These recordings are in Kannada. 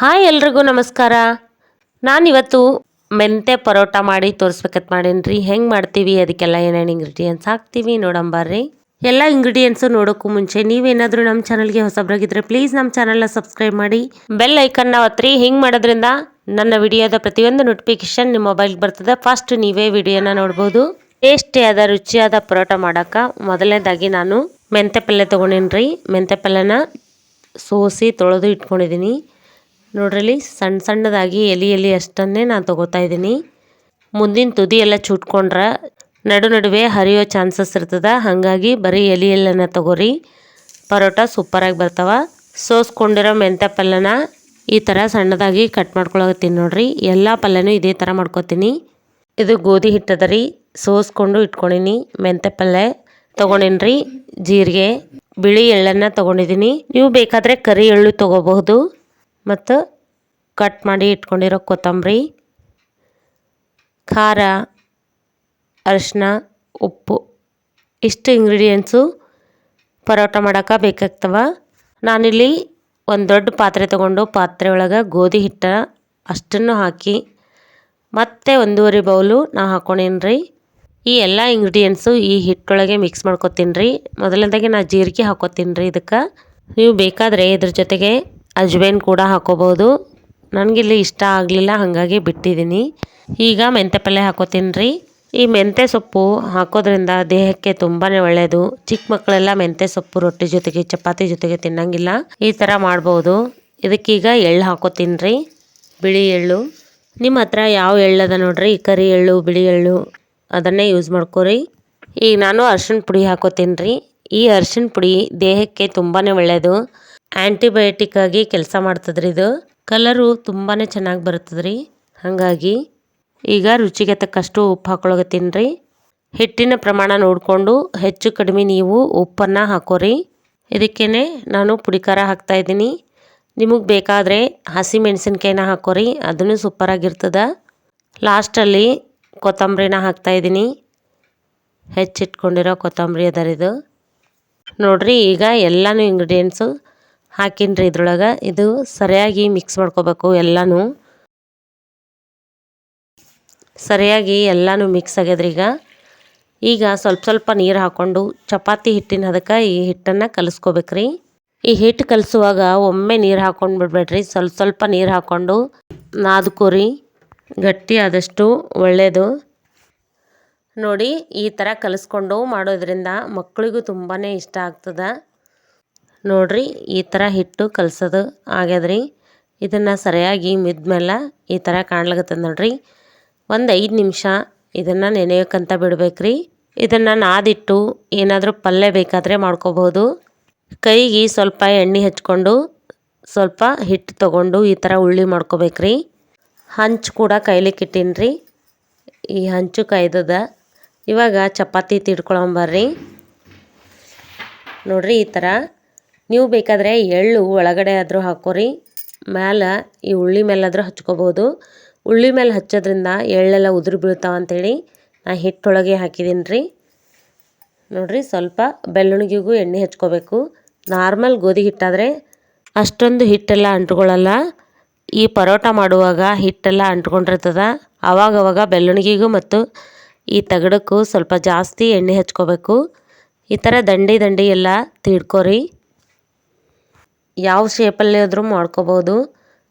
ಹಾಯ್ ಎಲ್ರಿಗೂ ನಮಸ್ಕಾರ. ನಾನಿವತ್ತು ಮೆಂತೆ ಪರೋಟ ಮಾಡಿ ತೋರಿಸ್ಬೇಕಂತ ಮಾಡೀನಿ ರೀ ಹೆಂಗೆ ಮಾಡ್ತೀವಿ? ಅದಕ್ಕೆಲ್ಲ ಏನೇನು ಇಂಗ್ರೀಡಿಯೆಂಟ್ಸ್ ಹಾಕ್ತೀವಿ ನೋಡಂಬರ್ರಿ ಎಲ್ಲ ಇಂಗ್ರೀಡಿಯೆಂಟ್ಸು ನೋಡೋಕ್ಕೂ ಮುಂಚೆ ನೀವೇನಾದರೂ ನಮ್ಮ ಚಾನಲ್ಗೆ ಹೊಸಬ್ರಾಗಿದ್ದರೆ ಪ್ಲೀಸ್ ನಮ್ಮ ಚಾನಲ್ನ ಸಬ್ಸ್ಕ್ರೈಬ್ ಮಾಡಿ. ಬೆಲ್ ಐಕನ್ನ ಒತ್ತಿರಿ ಹಿಂಗೆ ಮಾಡೋದ್ರಿಂದ ನನ್ನ ವಿಡಿಯೋದ ಪ್ರತಿಯೊಂದು ನೋಟಿಫಿಕೇಶನ್ ನಿಮ್ಮ ಮೊಬೈಲ್ಗೆ ಬರ್ತದೆ. ಫಸ್ಟ್ ನೀವೇ ವಿಡಿಯೋನ ನೋಡ್ಬೋದು. ಟೇಸ್ಟಿಯಾದ ರುಚಿಯಾದ ಪರೋಟ ಮಾಡೋಕೆ ಮೊದಲನೇದಾಗಿ ನಾನು ಮೆಂತೆ ಪಲ್ಯ ತೊಗೊಂಡೀನಿ ರೀ ಮೆಂತೆ ಪಲ್ಯನ ಸೋಸಿ ತೊಳೆದು ಇಟ್ಕೊಂಡಿದ್ದೀನಿ ನೋಡ್ರಲ್ಲಿ ಸಣ್ಣ ಸಣ್ಣದಾಗಿ ಎಲೆ ಎಲೆ ಅಷ್ಟನ್ನೇ ನಾನು ತೊಗೋತಾ ಇದ್ದೀನಿ. ಮುಂದಿನ ತುದಿ ಎಲ್ಲ ಚುಟ್ಕೊಂಡ್ರೆ ನಡು ನಡುವೆ ಹರಿಯೋ ಚಾನ್ಸಸ್ ಇರ್ತದೆ, ಹಾಗಾಗಿ ಬರೀ ಎಲೆ ಎಲ್ಲನ ತಗೋರಿ. ಪರೋಟ ಸೂಪರಾಗಿ ಬರ್ತಾವೆ. ಸೋಸ್ಕೊಂಡಿರೋ ಮೆಂತ್ಯ ಪಲ್ಯನ ಈ ಥರ ಸಣ್ಣದಾಗಿ ಕಟ್ ಮಾಡ್ಕೊಳತ್ತೀನಿ ನೋಡ್ರಿ. ಎಲ್ಲ ಪಲ್ಯನೂ ಇದೇ ಥರ ಮಾಡ್ಕೊತೀನಿ. ಇದು ಗೋಧಿ ಹಿಟ್ಟದ ರೀ, ಸೋಸ್ಕೊಂಡು ಇಟ್ಕೊಂಡಿನಿ. ಮೆಂತ್ಯ ಪಲ್ಯ ತೊಗೊಂಡೇನಿ ಜೀರಿಗೆ, ಬಿಳಿ ಎಳ್ಳನ್ನು ತೊಗೊಂಡಿದ್ದೀನಿ ನೀವು ಬೇಕಾದರೆ ಕರಿ ಎಳ್ಳು ತೊಗೋಬಹುದು. ಮತ್ತು ಕಟ್ ಮಾಡಿ ಇಟ್ಕೊಂಡಿರೋ ಕೊತ್ತಂಬರಿ, ಖಾರ ಅರಿಶಿನ ಉಪ್ಪು, ಇಷ್ಟು ಇಂಗ್ರೀಡಿಯೆಂಟ್ಸು ಪರೋಟ ಮಾಡೋಕೆ ಬೇಕಾಗ್ತವೆ. ನಾನಿಲ್ಲಿ ಒಂದು ದೊಡ್ಡ ಪಾತ್ರೆ ತೊಗೊಂಡು ಪಾತ್ರೆ ಒಳಗೆ ಗೋಧಿ ಹಿಟ್ಟ ಅಷ್ಟನ್ನು ಹಾಕಿ ಮತ್ತೆ ಒಂದೂವರೆ ಬೌಲು ನಾ ಹಾಕ್ಕೊಂಡೇನಿ ರೀ ಈ ಎಲ್ಲ ಇಂಗ್ರೀಡಿಯೆಂಟ್ಸು ಈ ಹಿಟ್ಟೊಳಗೆ ಮಿಕ್ಸ್ ಮಾಡ್ಕೊತೀನಿ ರೀ ಮೊದಲನೇದಾಗಿ ನಾ ಜೀರಿಗೆ ಹಾಕೋತೀನಿ ರೀ ಇದಕ್ಕೆ. ನೀವು ಬೇಕಾದರೆ ಇದ್ರ ಜೊತೆಗೆ ಅಜ್ವೇನ್ ಕೂಡ ಹಾಕೋಬೋದು. ನನಗಿಲ್ಲಿ ಇಷ್ಟ ಆಗಲಿಲ್ಲ, ಹಾಗಾಗಿ ಬಿಟ್ಟಿದ್ದೀನಿ ಈಗ ಮೆಂತೆ ಪಲ್ಯ ಹಾಕೋತೀನಿ ರೀ ಈ ಮೆಂತ್ಯ ಸೊಪ್ಪು ಹಾಕೋದ್ರಿಂದ ದೇಹಕ್ಕೆ ತುಂಬಾ ಒಳ್ಳೆಯದು ಚಿಕ್ಕ ಮಕ್ಕಳೆಲ್ಲ ಮೆಂತ್ಯ ಸೊಪ್ಪು ರೊಟ್ಟಿ ಜೊತೆಗೆ, ಚಪಾತಿ ಜೊತೆಗೆ ತಿನ್ನಂಗಿಲ್ಲ. ಈ ಥರ ಮಾಡ್ಬೋದು. ಇದಕ್ಕೀಗ ಎಳ್ಳು ಹಾಕೋತೀನಿ ರೀ ಬಿಳಿ ಎಳ್ಳು. ನಿಮ್ಮ ಹತ್ರ ಯಾವ ಎಳ್ಳದ ನೋಡ್ರಿ? ಕರಿ ಎಳ್ಳು, ಬಿಳಿ ಎಳ್ಳು, ಅದನ್ನೇ ಯೂಸ್ ಮಾಡ್ಕೋರಿ. ಈಗ ನಾನು ಅರ್ಶಿನ ಪುಡಿ ಹಾಕೋತೀನಿ ರೀ ಈ ಅರ್ಶಿಣ ಪುಡಿ ದೇಹಕ್ಕೆ ತುಂಬಾ ಒಳ್ಳೆಯದು ಆ್ಯಂಟಿಬಯೋಟಿಕ್ ಆಗಿ ಕೆಲಸ ಮಾಡ್ತದ್ರಿ ಇದು. ಕಲರು ತುಂಬಾ ಚೆನ್ನಾಗಿ ಬರ್ತದೆ ರೀ ಹಾಗಾಗಿ ಈಗ ರುಚಿಗೆ ತಕ್ಕಷ್ಟು ಉಪ್ಪು ಹಾಕೊಳಗತ್ತೀನಿ ರೀ ಹಿಟ್ಟಿನ ಪ್ರಮಾಣ ನೋಡಿಕೊಂಡು ಹೆಚ್ಚು ಕಡಿಮೆ ನೀವು ಉಪ್ಪನ್ನು ಹಾಕೋರಿ. ಇದಕ್ಕೇ ನಾನು ಪುಡಿ ಖಾರ ಹಾಕ್ತಾಯಿದ್ದೀನಿ ನಿಮಗೆ ಬೇಕಾದರೆ ಹಸಿ ಮೆಣಸಿನ್ಕಾಯಿನ ಹಾಕೋರಿ, ಅದನ್ನು ಸೂಪರಾಗಿರ್ತದೆ ಲಾಸ್ಟಲ್ಲಿ ಕೊತ್ತಂಬರಿನ ಹಾಕ್ತಾಯಿದ್ದೀನಿ ಹೆಚ್ಚಿಟ್ಕೊಂಡಿರೋ ಕೊತ್ತಂಬರಿ ಅದರಿದು. ನೋಡಿರಿ ಈಗ ಎಲ್ಲನೂ ಇಂಗ್ರೀಡಿಯೆಂಟ್ಸು ಹಾಕಿನ್ರಿ ಇದ್ರೊಳಗೆ. ಇದು ಸರಿಯಾಗಿ ಮಿಕ್ಸ್ ಮಾಡ್ಕೋಬೇಕು ಎಲ್ಲನೂ. ಸರಿಯಾಗಿ ಎಲ್ಲನೂ ಮಿಕ್ಸ್ ಆಗ್ಯದ್ರಿ ಈಗ. ಈಗ ಸ್ವಲ್ಪ ಸ್ವಲ್ಪ ನೀರು ಹಾಕ್ಕೊಂಡು ಚಪಾತಿ ಹಿಟ್ಟಿನ ಅದಕ್ಕೆ ಈ ಹಿಟ್ಟನ್ನು ಕಲಿಸ್ಕೋಬೇಕ್ರಿ. ಈ ಹಿಟ್ಟು ಕಲಿಸುವಾಗ ಒಮ್ಮೆ ನೀರು ಹಾಕ್ಕೊಂಡು ಬಿಡಬೇಡ್ರಿ. ಸ್ವಲ್ಪ ಸ್ವಲ್ಪ ನೀರು ಹಾಕ್ಕೊಂಡು ನಾದ್ಕೋರಿ. ಗಟ್ಟಿ ಆದಷ್ಟು ಒಳ್ಳೆಯದು ನೋಡಿ ಈ ಥರ ಕಲಿಸ್ಕೊಂಡು ಮಾಡೋದ್ರಿಂದ ಮಕ್ಕಳಿಗೂ ತುಂಬಾ ಇಷ್ಟ ಆಗ್ತದೆ. ನೋಡ್ರಿ, ಈ ಥರ ಹಿಟ್ಟು ಕಲಸೋದು ಆಗ್ಯದ್ರಿ. ಇದನ್ನು ಸರಿಯಾಗಿ ಮಿದ್ಮೇಲೆ ಈ ಥರ ಕಾಣ್ಲಾಗತ್ತದ ನೋಡ್ರಿ. ಒಂದು ಐದು ನಿಮಿಷ ಇದನ್ನು ನೆನೆಯೋಕ್ಕಂತ ಬಿಡಬೇಕ್ರಿ. ಇದನ್ನು ನಾದಿಟ್ಟು ಏನಾದರೂ ಪಲ್ಯ ಬೇಕಾದರೆ ಮಾಡ್ಕೋಬೋದು. ಕೈಗೆ ಸ್ವಲ್ಪ ಎಣ್ಣೆ ಹಚ್ಕೊಂಡು ಸ್ವಲ್ಪ ಹಿಟ್ಟು ತಗೊಂಡು ಈ ಥರ ಉಳ್ಳಿ ಮಾಡ್ಕೋಬೇಕ್ರಿ. ಹಂಚು ಕೂಡ ಕೈಲಿಕ್ಕೆ ಇಟ್ಟೀನಿ ರೀ ಈ ಹಂಚು ಕಾಯ್ದದ. ಇವಾಗ ಚಪಾತಿ ತಿಡ್ಕೊಳಂಬರ್ರಿ. ನೋಡ್ರಿ, ಈ ಥರ ನೀವು ಬೇಕಾದರೆ ಎಳ್ಳು ಒಳಗಡೆ ಆದರೂ ಹಾಕೋರಿ ಮ್ಯಾಲೆ ಈ ಉಳ್ಳಿ ಮೇಲಾದರೂ ಹಚ್ಕೋಬೋದು. ಉಳ್ಳಿ ಮೇಲೆ ಹಚ್ಚೋದ್ರಿಂದ ಎಳ್ಳೆಲ್ಲ ಉದುರು ಬೀಳ್ತಾವ ಅಂಥೇಳಿ ನಾ ಹಿಟ್ಟೊಳಗೆ ಹಾಕಿದ್ದೀನಿ ರೀ ನೋಡಿರಿ ಸ್ವಲ್ಪ ಬೆಳ್ಳುಣಿಗೆಗೂ ಎಣ್ಣೆ ಹಚ್ಕೋಬೇಕು. ನಾರ್ಮಲ್ ಗೋಧಿ ಹಿಟ್ಟಾದರೆ ಅಷ್ಟೊಂದು ಹಿಟ್ಟೆಲ್ಲ ಅಂಟ್ಕೊಳ್ಳಲ್ಲ ಈ ಪರೋಟ ಮಾಡುವಾಗ ಹಿಟ್ಟೆಲ್ಲ ಅಂಟ್ಕೊಂಡಿರ್ತದ. ಆವಾಗವಾಗ ಬೆಳ್ಳುಣಿಗೆಗೂ ಮತ್ತು ಈ ತಗಡಕ್ಕೂ ಸ್ವಲ್ಪ ಜಾಸ್ತಿ ಎಣ್ಣೆ ಹಚ್ಕೋಬೇಕು. ಈ ಥರ ದಂಡಿ ದಂಡಿ ಎಲ್ಲ ತಿಡ್ಕೊರಿ. ಯಾವ ಶೇಪಲ್ಲಿ ಆದರೂ ಮಾಡ್ಕೋಬೋದು.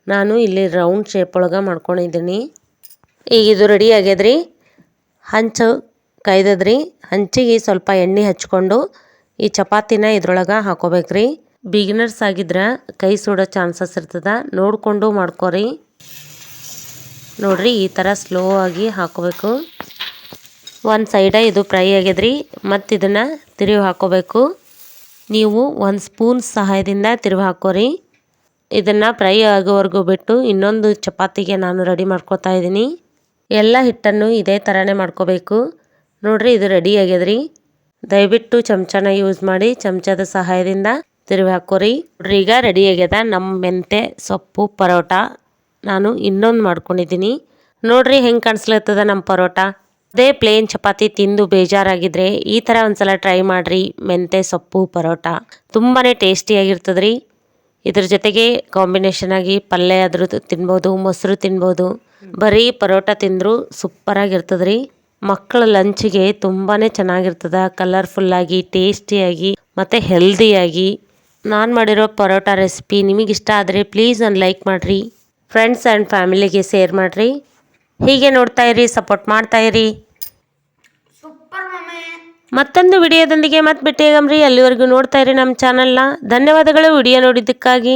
ನಾನು ಇಲ್ಲಿ ರೌಂಡ್ ಶೇಪ್ ಒಳಗೆ ಮಾಡ್ಕೊಂಡಿದ್ದೀನಿ. ಈಗ ಇದು ರೆಡಿ ಆಗ್ಯದ್ರಿ? ಹಂಚು ಕಾಯ್ದದ್ರಿ. ಹಂಚಿಗೆ ಸ್ವಲ್ಪ ಎಣ್ಣೆ ಹಚ್ಕೊಂಡು ಈ ಚಪಾತಿನ ಇದ್ರೊಳಗೆ ಹಾಕೋಬೇಕ್ರಿ. ಬಿಗಿನರ್ಸ್ ಆಗಿದ್ರೆ ಕೈ ಸುಡೋ ಚಾನ್ಸಸ್ ಇರ್ತದ. ನೋಡಿಕೊಂಡು ಮಾಡ್ಕೊರಿ. ನೋಡ್ರಿ ಈ ಥರ ಸ್ಲೋ ಆಗಿ ಹಾಕೋಬೇಕು. ಒಂದು ಸೈಡ ಇದು ಫ್ರೈ ಆಗ್ಯದ್ರಿ. ಮತ್ತು ಇದನ್ನು ತಿರುವಿ ಹಾಕೋಬೇಕು. ನೀವು ಒಂದು ಸ್ಪೂನ್ ಸಹಾಯದಿಂದ ತಿರುವಿ ಹಾಕೋರಿ. ಇದನ್ನು ಫ್ರೈ ಆಗೋವರೆಗೂ ಬಿಟ್ಟು ಇನ್ನೊಂದು ಚಪಾತಿಗೆ ನಾನು ರೆಡಿ ಮಾಡ್ಕೊತಾ ಇದ್ದೀನಿ ಎಲ್ಲ ಹಿಟ್ಟನ್ನು ಇದೇ ಥರನೇ ಮಾಡ್ಕೋಬೇಕು. ನೋಡ್ರಿ ಇದು ರೆಡಿ ಆಗ್ಯದ್ರಿ. ದಯವಿಟ್ಟು ಚಮಚನ ಯೂಸ್ ಮಾಡಿ ಚಮಚದ ಸಹಾಯದಿಂದ ತಿರುವಿ ಹಾಕೋರಿ. ನೋಡ್ರಿ, ಈಗ ರೆಡಿ ಆಗ್ಯದ ನಮ್ಮ ಮೆಂತೆ ಸೊಪ್ಪು, ಪರೋಟ. ನಾನು ಇನ್ನೊಂದು ಮಾಡ್ಕೊಂಡಿದ್ದೀನಿ ನೋಡ್ರಿ, ಹೆಂಗೆ ಕಾಣಿಸ್ಲತ್ತದ ನಮ್ಮ ಪರೋಟ? ಅದೇ ಪ್ಲೇನ್ ಚಪಾತಿ ತಿಂದು ಬೇಜಾರಾಗಿದ್ರೆ ಈ ಥರ ಒಂದ್ಸಲ ಟ್ರೈ ಮಾಡಿರಿ. ಮೆಂತೆ, ಸೊಪ್ಪು, ಪರೋಟ ತುಂಬಾ ಟೇಸ್ಟಿಯಾಗಿರ್ತದೆ ರೀ ಇದ್ರ ಜೊತೆಗೆ ಕಾಂಬಿನೇಷನ್ ಆಗಿ ಪಲ್ಯ ಆದರೂ ತಿನ್ಬೋದು, ಮೊಸರು ತಿನ್ಬೋದು. ಬರೀ ಪರೋಟ ತಿಂದರೂ ಸೂಪರಾಗಿರ್ತದೆ ರೀ ಮಕ್ಕಳ ಲಂಚ್ಗೆ ತುಂಬಾ ಚೆನ್ನಾಗಿರ್ತದ. ಕಲರ್ಫುಲ್ಲಾಗಿ ಟೇಸ್ಟಿಯಾಗಿ ಮತ್ತು ಹೆಲ್ದಿಯಾಗಿ ನಾನು ಮಾಡಿರೋ ಪರೋಟ ರೆಸಿಪಿ ನಿಮಗಿಷ್ಟ ಆದರೆ ಪ್ಲೀಸ್ ಒಂದು ಲೈಕ್ ಮಾಡಿರಿ. ಫ್ರೆಂಡ್ಸ್ ಆ್ಯಂಡ್ ಫ್ಯಾಮಿಲಿಗೆ ಶೇರ್ ಮಾಡಿರಿ. ಹೀಗೆ ನೋಡ್ತಾ ಇರಿ ಸಪೋರ್ಟ್ ಮಾಡ್ತಾ ಇರಿ. ಮತ್ತೊಂದು ವಿಡಿಯೋದೊಂದಿಗೆ ಮತ್ತೆ ಭೇಟಿಯಾಗಮ್ರಿ. ಅಲ್ಲಿವರೆಗೂ ನೋಡ್ತಾ ಇರಿ ನಮ್ಮ ಚಾನಲ್ನ ಧನ್ಯವಾದಗಳು ವಿಡಿಯೋ ನೋಡಿದ್ದಕ್ಕಾಗಿ.